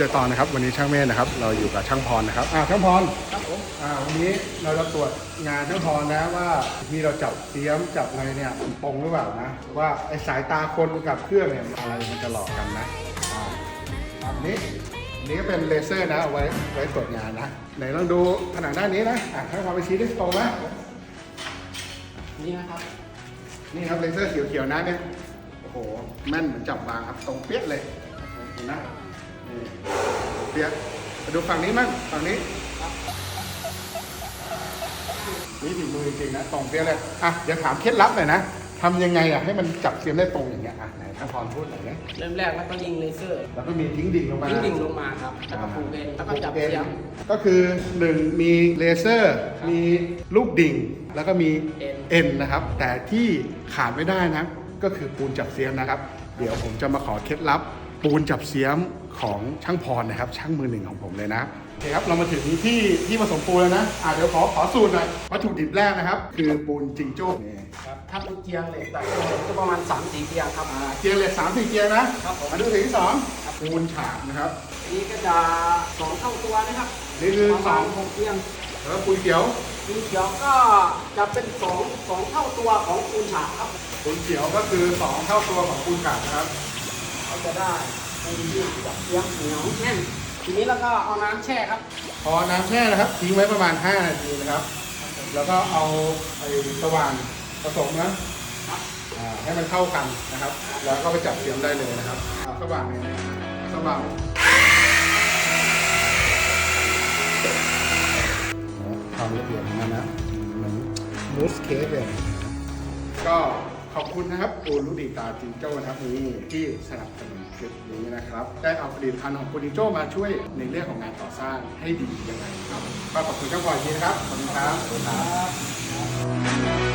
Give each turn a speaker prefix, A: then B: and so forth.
A: เจอตอนนะครับ วันนี้ช่างเมธนะครับ เราอยู่กับช่างพรนะครับอ่าช่างพร
B: ครับผม
A: อ่าวันนี้เราจะตรวจงานช่างพรนะว่าที่เราจับเตรียมจับอะไรเนี่ยตรงหรือเปล่านะ ว่าไอสายตาคนกับเครื่องเนี่ยอะไรมันจะหลอกกันนะอ่าอันนี้อันนี้ก็เป็นเลเซอร์นะเอาไว้ไว้ตรวจงานนะไหนลองดูผนังด้านนี้นะอะช่างพรไปชี้ได้ตรงไหม
B: นี่นะครับ
A: นี่ครับเลเซอร์เขียวๆนะเนี่ยโอ้โหแม่นเหมือนจับวางครับตรงเปี้ยเลยเห็นนะนี่ เปี้ยมาดูฝั่งนี้มั่งฝั่งนี้นี่ถึงมือจริงๆนะตรงเปี้ยเลยอะเดี๋ยวถามเคล็ดลับหน่อยนะทำยังไงอะให้มันจับเสียมได้ตรงอย่างเงี้ยอะไหนท่านพรพูดหน่อยนะ
B: เริ่มแรกแล้วก็ยิงเลเซอร์
A: แล้วก็มีทิ้งดิ่งลงมา
B: ทิ้งดิ่งลงมาครับแล้วก็ผูกเอ็นแล้วก็จับเสียม
A: ก็คือหนึ่งมีเลเซอร์
B: ครับ
A: มีลูกดิ่ง แล้วก็มี
B: เอ็น
A: เอ็นนะครับ แต่ที่ขาดไม่ได้นะ ก็คือปูนจับเสียมนะครับ เดี๋ยวผมจะมาขอเคล็ดลับ ปูนจับเสียมของช่างพรนะครับ ช่างมือหนึ่งของผมเลยนะโอเคครับเรามาถึงที่ที่ผสมปูนแล้วนะอะเดี๋ยวขอขอสูตรหน่อยวัตถุดิบแรกนะครับ คือปูนจิงโจ้นี่
B: ครับถ้าเป็นเจียงเหล็กแต่ก็ประมาณ3 4เจียงครับ
A: อ่าเกียร์เหล็กสามสี่เกียร์นะครับ
B: ผม
A: มาดูถึงที่สองปูนฉาบนะครับ
B: อันนี้ก็จะสองเท่าตัวนะครับ
A: นี่คือ
B: ประ
A: ส
B: มา
A: อ
B: ณ
A: ง
B: หกเจียง
A: แล้วก็ปูนเขียว
B: ปูนเขียวก็จะเป็นสองสองเท่าตัวของปูนฉาบครับ
A: ปูนเขียวก็คือสองเท่าตัวของปูนกาดนะครับ
B: เราจะได้ปูนที่จับเสียมเหนียวแน่นทีนี้เราก็เอาน้ำแช่ครับ
A: พอน้ำแช่นะครับทิ้งไว้ประมาณ 5 นาทีนะครับ แล้วก็เอาไอ้สว่านผสมนะอ่าให้มันเข้ากันนะครับ แล้วก็ไปจับเสียมได้เลยนะครับอ่าสว่านเนี่ยสว่านความละเอียดของมันนะเหมือนมูสเค้กเลยก็ ขอบคุณนะครับคุณรุดิตาจิงโจ้นะครับนี่ที่สนับสนุนคลิปนี้นะครับ ได้เอาผลิตภัณฑ์ของคุณจิโจ้มาช่วยในเรื่องของงานต่อสร้างให้ดียังไงครับก็ขอบคุณเจ้าบอยทีนะครับขครับขอบคุณครับ